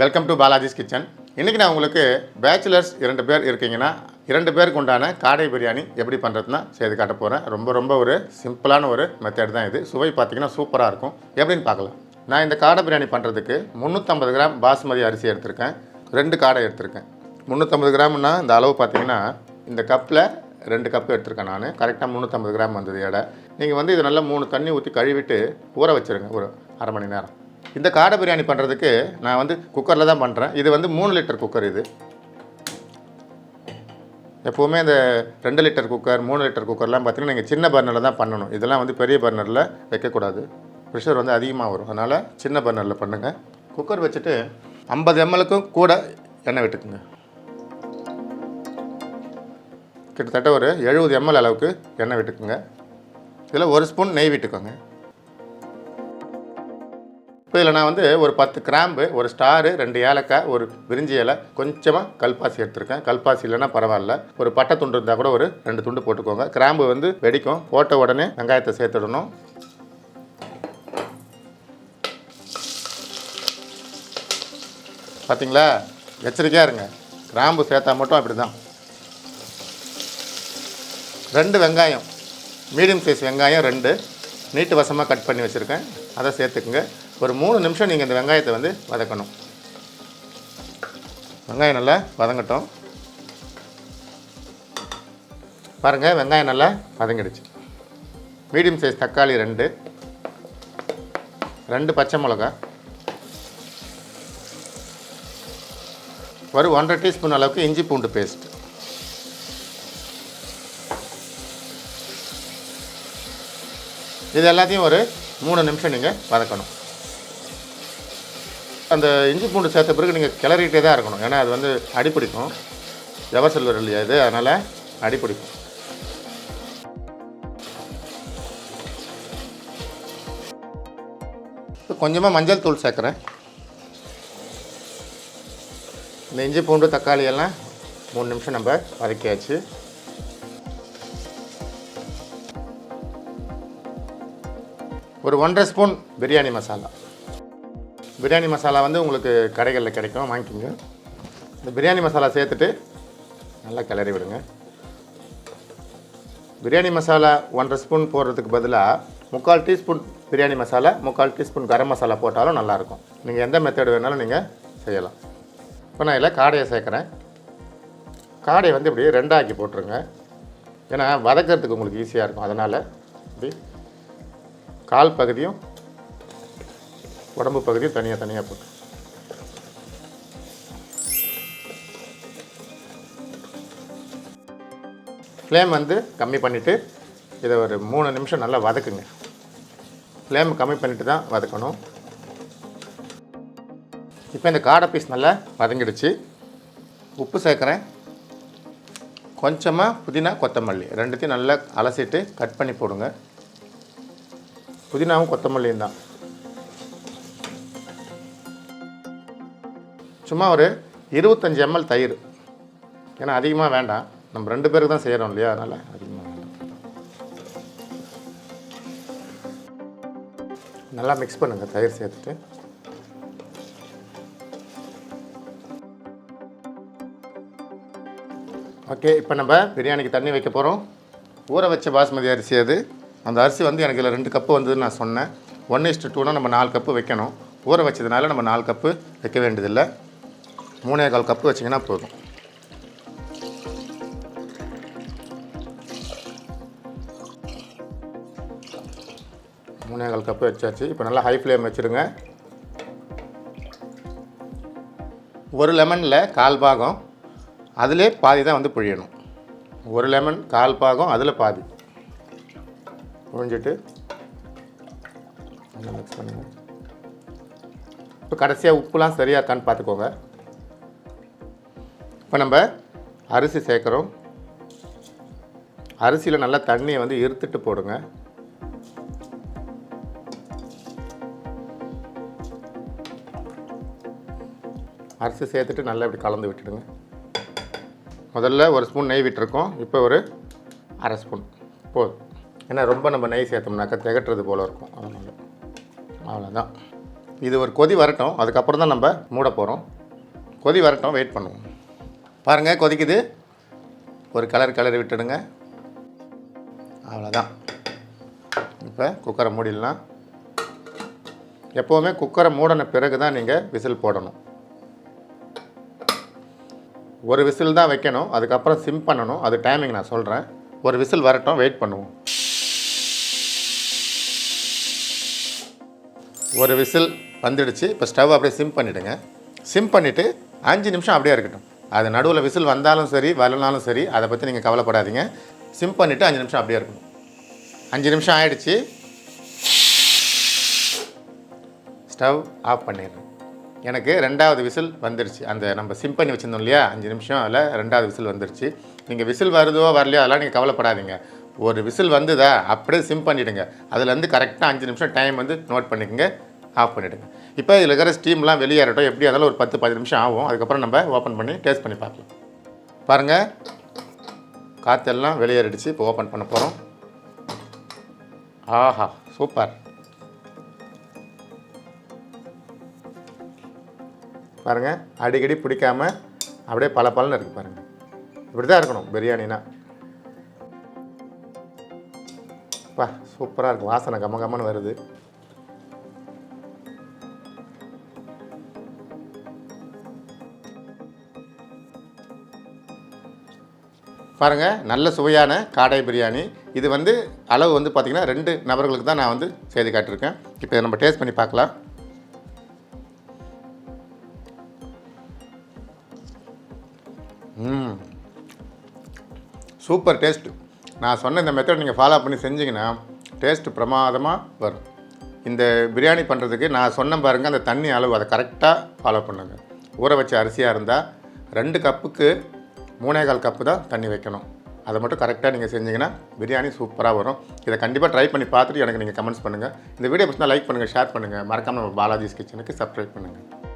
Welcome to Balaji's kitchen இன்றைக்கி நான் உங்களுக்கு பேச்சுலர்ஸ் இரண்டு பேர் இருக்கீங்கன்னா இரண்டு பேருக்கு உண்டான காடை பிரியாணி எப்படி பண்ணுறதுனா செய்து காட்ட போகிறேன் ரொம்ப ரொம்ப ஒரு சிம்பிளான ஒரு மெத்தட் தான் இது. சுவை பார்த்திங்கன்னா சூப்பராக இருக்கும். எப்படின்னு பார்க்கலாம். நான் இந்த காடை பிரியாணி பண்ணுறதுக்கு முந்நூற்றம்பது கிராம் பாஸ்மதி அரிசி எடுத்திருக்கேன். ரெண்டு காடை எடுத்திருக்கேன். முந்நூற்றம்பது கிராம்னா இந்த அளவு பார்த்தீங்கன்னா இந்த கப்பில் ரெண்டு கப்பு எடுத்திருக்கேன் நான். கரெக்டாக முந்நூற்றம்பது கிராம் வந்தது எடை. நீங்கள் வந்து இது நல்லா மூணு தண்ணி ஊற்றி கழுவிட்டு ஊற வச்சுருங்க. ஒரு அரை மணி நேரம். இந்த காடை பிரியாணி பண்ணுறதுக்கு நான் வந்து குக்கரில் தான் பண்ணுறேன் இது வந்து மூணு லிட்டர் குக்கர் இது. எப்போவுமே இந்த ரெண்டு லிட்டர் குக்கர் மூணு லிட்டர் குக்கர்லாம் பார்த்தீங்கன்னா நீங்கள் சின்ன பர்னரில் தான் பண்ணணும். இதெல்லாம் வந்து பெரிய பர்னரில் வைக்கக்கூடாது ப்ரெஷர் வந்து அதிகமாக வரும். அதனால் சின்ன பர்னரில் பண்ணுங்கள் குக்கர் வச்சுட்டு ஐம்பது எம்எலுக்கும் கூட எண்ணெய் விட்டுக்குங்க. கிட்டத்தட்ட ஒரு எழுபது எம்எல் அளவுக்கு எண்ணெய் விட்டுக்குங்க. இதில் ஒரு ஸ்பூன் நெய் விட்டுக்கோங்க. இப்போ இதில் நான் வந்து ஒரு பத்து கிராம்பு ஒரு ஸ்டாரு ரெண்டு ஏலக்காய் ஒரு விரிஞ்சி இலை கொஞ்சமாக கல்பாசி எடுத்திருக்கேன். கல்பாசி இல்லைன்னா பரவாயில்ல. ஒரு பட்டை துண்டு இருந்தால் கூட ஒரு ரெண்டு துண்டு போட்டுக்கோங்க. கிராம்பு வந்து வெடிக்கும். போட்ட உடனே வெங்காயத்தை சேர்த்துடணும். பார்த்தீங்களா? எச்சரிக்கையாக இருங்க. கிராம்பு சேர்த்தா மட்டும் அப்படி தான் ரெண்டு வெங்காயம் மீடியம் சைஸ் வெங்காயம் ரெண்டு. நீட்டு வசமாக கட் பண்ணி வச்சுருக்கேன். அதை சேர்த்துக்குங்க. ஒரு மூணு நிமிஷம் நீங்கள் இந்த வெங்காயத்தை வந்து வதக்கணும். வெங்காயம் நல்லா வதங்கட்டும். பாருங்கள் வெங்காயம் நல்லா வதங்கிடுச்சு. மீடியம் சைஸ் தக்காளி ரெண்டு. ரெண்டு பச்சை மிளகா ஒரு ஒன்றரை டீஸ்பூன் அளவுக்கு இஞ்சி பூண்டு பேஸ்ட். இது எல்லாத்தையும் ஒரு மூணு நிமிஷம் நீங்கள் வதக்கணும். அந்த இஞ்சி பூண்டு சேர்த்த பிறகு நீங்கள் கிளறிக்கிட்டே தான் இருக்கணும். ஏன்னா அது வந்து அடிப்பிடிக்கும் ஜவசல்வர் இல்லையா இது? அதனால் அடிப்பிடிக்கும் இப்போ கொஞ்சமாக மஞ்சள் தூள் சேர்க்குறேன். இந்த இஞ்சி பூண்டு தக்காளி எல்லாம் மூணு நிமிஷம் நம்ம வதக்கியாச்சு. ஒரு ஒன்றரை ஸ்பூன் பிரியாணி மசாலா. பிரியாணி மசாலா வந்து உங்களுக்கு கடைகளில் கிடைக்கும் வாங்கிக்கோங்க. இந்த பிரியாணி மசாலா சேர்த்துட்டு நல்லா கிளறி விடுங்க. பிரியாணி மசாலா ஒன்றரை ஸ்பூன் போடுறதுக்கு பதிலாக முக்கால் டீஸ்பூன் பிரியாணி மசாலா முக்கால் டீஸ்பூன் கரம் மசாலா போட்டாலும் நல்லாயிருக்கும். நீங்கள் எந்த மெத்தட் வேணாலும் நீங்கள் செய்யலாம். இப்போ நான் இதில் காடையை சேர்க்குறேன். காடையை வந்து இப்படி ரெண்டாக்கி போட்டுருங்க. ஏன்னா வதக்கிறதுக்கு உங்களுக்கு ஈஸியாக இருக்கும். அதனால் இப்படி கால் பகுதியும் உடம்பு பகுதியை தனியாக தனியாக போட்டு. ஃப்ளேம் வந்து கம்மி பண்ணிவிட்டு இதை ஒரு மூணு நிமிஷம் நல்லா வதக்குங்க. ஃப்ளேம் கம்மி பண்ணிட்டு தான் வதக்கணும். இப்போ இந்த காடை பீஸ் நல்லா வதங்கிடுச்சு. உப்பு சேர்க்குறேன். கொஞ்சமாக புதினா கொத்தமல்லி ரெண்டுத்தையும் நல்லா அலசிட்டு கட் பண்ணி போடுங்க. புதினாவும் கொத்தமல்லியும் தான். சும்மா ஒரு இருபத்தஞ்சி எம்எல் தயிர். ஏன்னா அதிகமாக வேண்டாம். நம்ம ரெண்டு பேருக்கு தான் செய்கிறோம் இல்லையா? அதனால் அதிகமாக வேண்டாம். நல்லா மிக்ஸ் பண்ணுங்கள் தயிர் சேர்த்துட்டு. ஓகே இப்போ நம்ம பிரியாணிக்கு தண்ணி வைக்க போகிறோம் ஊற வச்ச பாஸ்மதி அரிசி அது. அந்த அரிசி வந்து எனக்கு இதில் ரெண்டு கப்பு வந்ததுன்னு நான் சொன்னேன். ஒன் இஸ்ட்டு டூனா நம்ம நாலு கப்பு வைக்கணும். ஊற வச்சதுனால நம்ம நாலு கப்பு வைக்க வேண்டியதில்லை. மூணே கால் கப்பு வச்சிங்கன்னா போதும். மூணே கால் கப்பு வச்சாச்சு. இப்போ நல்லா ஹை ஃப்ளேம் வச்சுருங்க. ஒரு லெமனில் கால் பாகம் அதிலே பாதி தான் வந்து புழியணும். ஒரு லெமன் கால் பாகம் அதில் பாதி. புழிஞ்சிட்டு மிக்ஸ் இப்போ கடைசியாக உப்புலாம் சரியாக இருக்கான்னு பார்த்துக்கோங்க இப்போ நம்ம அரிசி சேர்க்குறோம். அரிசியில் நல்லா தண்ணியை வந்து இருத்துட்டு போடுங்க. அரிசி சேர்த்துட்டு நல்லா இப்படி கலந்து விட்டுடுங்க. முதல்ல ஒரு ஸ்பூன் நெய் விட்டுருக்கோம். இப்போ ஒரு அரை ஸ்பூன். போதும் ஏன்னா ரொம்ப நம்ம நெய் சேர்த்தோம்னாக்கா திகட்டுறது போல் இருக்கும். அதனால். அவ்வளோதான் இது ஒரு கொதி வரட்டும். அதுக்கப்புறம் தான் நம்ம மூட போகிறோம் கொதி வரட்டும். வெயிட் பண்ணுவோம். பாருங்கள் கொதிக்குது. ஒரு கலர் கலர் விட்டுடுங்க. அவ்வளோதான் இப்போ குக்கரை மூடிடலாம். எப்போவுமே குக்கரை மூடின பிறகு தான் நீங்கள் விசில் போடணும். ஒரு விசில் தான் வைக்கணும். அதுக்கப்புறம் சிம் பண்ணணும். அது டைமிங் நான் சொல்கிறேன் ஒரு விசில் வரட்டும் வெயிட் பண்ணுவோம். ஒரு விசில் வந்துடுச்சு. இப்போ ஸ்டவ் அப்படியே சிம் பண்ணிவிடுங்க சிம் பண்ணிவிட்டு அஞ்சு நிமிஷம் அப்படியே இருக்கட்டும். அது நடுவில் விசில் வந்தாலும் சரி வரலனாலும் சரி அதை பற்றி நீங்கள் கவலைப்படாதீங்க. சிம் பண்ணிவிட்டு அஞ்சு நிமிஷம் அப்படியே இருக்கணும். அஞ்சு நிமிஷம் ஆயிடுச்சு. ஸ்டவ் ஆஃப் பண்ணிடுறேன் எனக்கு ரெண்டாவது விசில் வந்துருச்சு. அந்த நம்ம சிம் பண்ணி வச்சுருந்தோம் இல்லையா? அஞ்சு நிமிஷம் அதில் ரெண்டாவது விசில் வந்துருச்சு. நீங்கள் விசில் வருதோ வரலையோ அதெல்லாம் நீங்கள் கவலைப்படாதீங்க. ஒரு விசில் வந்துதா அப்படியே சிம் பண்ணிவிடுங்க அதுலேருந்து கரெக்டாக அஞ்சு நிமிஷம் டைம் வந்து நோட் பண்ணிக்கோங்க. ஆஃப் பண்ணிவிடுங்க இப்போ இதில் இருக்கிற ஸ்டீம்லாம் வெளியேறட்டும். எப்படி இருந்தாலும் ஒரு பத்து பதினஞ்சு நிமிஷம் ஆகும். அதுக்கப்புறம் நம்ம ஓப்பன் பண்ணி டேஸ்ட் பண்ணி பார்க்கலாம். பாருங்கள் காற்றெல்லாம் வெளியேறிடுச்சு. இப்போ ஓப்பன் பண்ண போகிறோம் ஆஹா சூப்பர். பாருங்கள் அடிக்கடி பிடிக்காம அப்படியே பல பலன்னு இருக்குது பாருங்கள் இப்படி தான் இருக்கணும் பிரியாணினா. பா சூப்பராக இருக்கும் வாசனை கம கமன்னு வருது. பாருங்கள் நல்ல சுவையான காடை பிரியாணி. இது வந்து அளவு வந்து பார்த்திங்கன்னா ரெண்டு நபர்களுக்கு தான் நான் வந்து செய்து காட்டியிருக்கேன். இப்போ இதை நம்ம டேஸ்ட் பண்ணி பார்க்கலாம். ம். சூப்பர் டேஸ்ட்டு நான் சொன்ன இந்த மெத்தட் நீங்கள் ஃபாலோ பண்ணி செஞ்சீங்கன்னா டேஸ்ட்டு பிரமாதமாக வரும். இந்த பிரியாணி பண்ணுறதுக்கு நான் சொன்ன பாருங்கள் அந்த தண்ணி அளவு அதை கரெக்டாக ஃபாலோ பண்ணுங்க. ஊற வச்ச அரிசியாக இருந்தால் ரெண்டு கப்புக்கு மூணே கால் கப்பு தான் தண்ணி வைக்கணும். அதை மட்டும் கரெக்டாக நீங்கள் செஞ்சீங்கன்னா பிரியாணி சூப்பராக வரும். இதை கண்டிப்பாக ட்ரை பண்ணி பார்த்துட்டு எனக்கு நீங்கள் கமெண்ட்ஸ் பண்ணுங்கள் இந்த வீடியோ பிடிச்சா லைக் பண்ணுங்கள் ஷேர் பண்ணுங்கள் மறக்காமல் நம்ம பாலாஜிஸ் கிச்சனுக்கு சப்ஸ்கிரைப் பண்ணுங்கள்